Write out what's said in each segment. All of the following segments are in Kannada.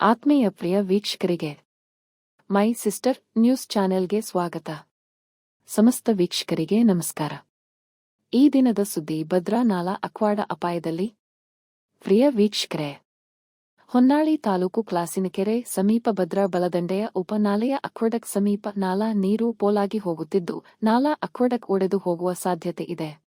ಆತ್ಮೀಯ ಪ್ರಿಯ ವೀಕ್ಷಕರಿಗೆ, ಮೈ ಸಿಸ್ಟರ್ ನ್ಯೂಸ್ ಚಾನೆಲ್ಗೆ ಸ್ವಾಗತ. ಸಮಸ್ತ ವೀಕ್ಷಕರಿಗೆ ನಮಸ್ಕಾರ. ಈ ದಿನದ ಸುದ್ದಿ ಭದ್ರಾ ನಾಲಾ ಅಕ್ವಾಡ ಅಪಾಯದಲ್ಲಿ. ಪ್ರಿಯ ವೀಕ್ಷಕರೇ, ಹೊನ್ನಾಳಿ ತಾಲೂಕು ಕ್ಲಾಸಿನಕೆರೆ ಸಮೀಪ ಭದ್ರಾ ಬಲದಂಡೆಯ ಉಪನಾಲೆಯ ಅಕ್ವಡಕ್ ಸಮೀಪ ನಾಲಾ ನೀರು ಪೋಲಾಗಿ ಹೋಗುತ್ತಿದ್ದು, ನಾಲಾ ಅಕ್ವಡಕ್ ಒಡೆದು ಹೋಗುವ ಸಾಧ್ಯತೆ ಇದೆ.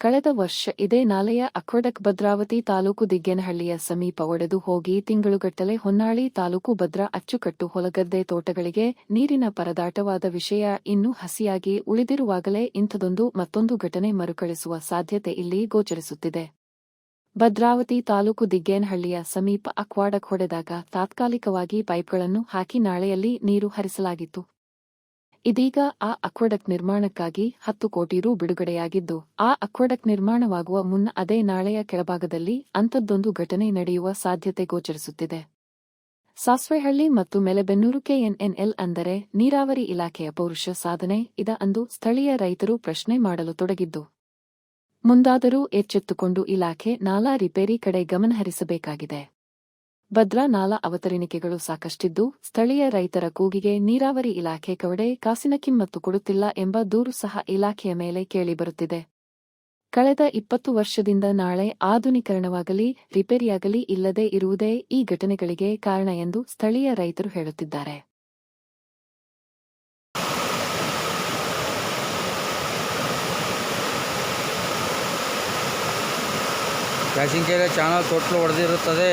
ಕಳೆದ ವರ್ಷ ಇದೇ ನಾಲೆಯ ಅಕ್ವಡಕ್ ಭದ್ರಾವತಿ ತಾಲೂಕು ದಿಗ್ಗೇನಹಳ್ಳಿಯ ಸಮೀಪ ಒಡೆದು ಹೋಗಿ ತಿಂಗಳುಗಟ್ಟಲೆ ಹೊನ್ನಾಳಿ ತಾಲೂಕು ಭದ್ರಾ ಅಚ್ಚುಕಟ್ಟು ಹೊಲಗದ್ದೆ ತೋಟಗಳಿಗೆ ನೀರಿನ ಪರದಾಟವಾದ ವಿಷಯ ಇನ್ನೂ ಹಸಿಯಾಗಿ ಉಳಿದಿರುವಾಗಲೇ ಇಂಥದೊಂದು ಮತ್ತೊಂದು ಘಟನೆ ಮರುಕಳಿಸುವ ಸಾಧ್ಯತೆ ಇಲ್ಲಿ ಗೋಚರಿಸುತ್ತಿದೆ. ಭದ್ರಾವತಿ ತಾಲೂಕು ದಿಗ್ಗೇನಹಳ್ಳಿಯ ಸಮೀಪ ಅಕ್ವಾಡಕ್ ಹೊಡೆದಾಗ ತಾತ್ಕಾಲಿಕವಾಗಿ ಪೈಪ್ಗಳನ್ನು ಹಾಕಿ ನಾಳೆಯಲ್ಲಿ ನೀರು ಹರಿಸಲಾಗಿತ್ತು. ಇದೀಗ ಆ ಅಕ್ವಡಕ್ ನಿರ್ಮಾಣಕ್ಕಾಗಿ ಹತ್ತು ಕೋಟಿ ರು ಬಿಡುಗಡೆಯಾಗಿದ್ದು, ಆ ಅಕ್ವಡಕ್ ನಿರ್ಮಾಣವಾಗುವ ಮುನ್ನ ಅದೇ ನಾಳೆಯ ಕೆಳಭಾಗದಲ್ಲಿ ಅಂಥದ್ದೊಂದು ಘಟನೆ ನಡೆಯುವ ಸಾಧ್ಯತೆ ಗೋಚರಿಸುತ್ತಿದೆ. ಸಾಸ್ವೆಹಳ್ಳಿ ಮತ್ತು ಮೆಲೆಬೆನ್ನೂರು ಕೆಎನ್ಎನ್ಎಲ್ ಅಂದರೆ ನೀರಾವರಿ ಇಲಾಖೆಯ ಪೌರುಷ ಸಾಧನೆ, ಇದ ಅಂದು ಸ್ಥಳೀಯ ರೈತರು ಪ್ರಶ್ನೆ ಮಾಡಲು ತೊಡಗಿದ್ದು. ಮುಂದಾದರೂ ಎಚ್ಚೆತ್ತುಕೊಂಡು ಇಲಾಖೆ ನಾಲಾ ರಿಪೇರಿ ಕಡೆ ಗಮನಹರಿಸಬೇಕಾಗಿದೆ. ಭದ್ರಾ ನಾಲಾ ಅವತರಣಿಕೆಗಳು ಸಾಕಷ್ಟಿದ್ದು, ಸ್ಥಳೀಯ ರೈತರ ಕೂಗಿಗೆ ನೀರಾವರಿ ಇಲಾಖೆ ಕವಡೆ ಕಾಸಿನ ಕಿಮ್ಮತ್ತು ಕೊಡುತ್ತಿಲ್ಲ ಎಂಬ ದೂರು ಸಹ ಇಲಾಖೆಯ ಮೇಲೆ ಕೇಳಿಬರುತ್ತಿದೆ. ಕಳೆದ ಇಪ್ಪತ್ತು ವರ್ಷದಿಂದ ನಾಳೆ ಆಧುನೀಕರಣವಾಗಲಿ, ರಿಪೇರಿಯಾಗಲಿ ಇಲ್ಲದೆ ಇರುವುದೇ ಈ ಘಟನೆಗಳಿಗೆ ಕಾರಣ ಎಂದು ಸ್ಥಳೀಯ ರೈತರು ಹೇಳುತ್ತಿದ್ದಾರೆ. ಕ್ಯಾಶಿಂಕೆರೆ ಚಾನಲ್ ತೊಟ್ಲು ಹೊಡೆದಿರುತ್ತದೆ.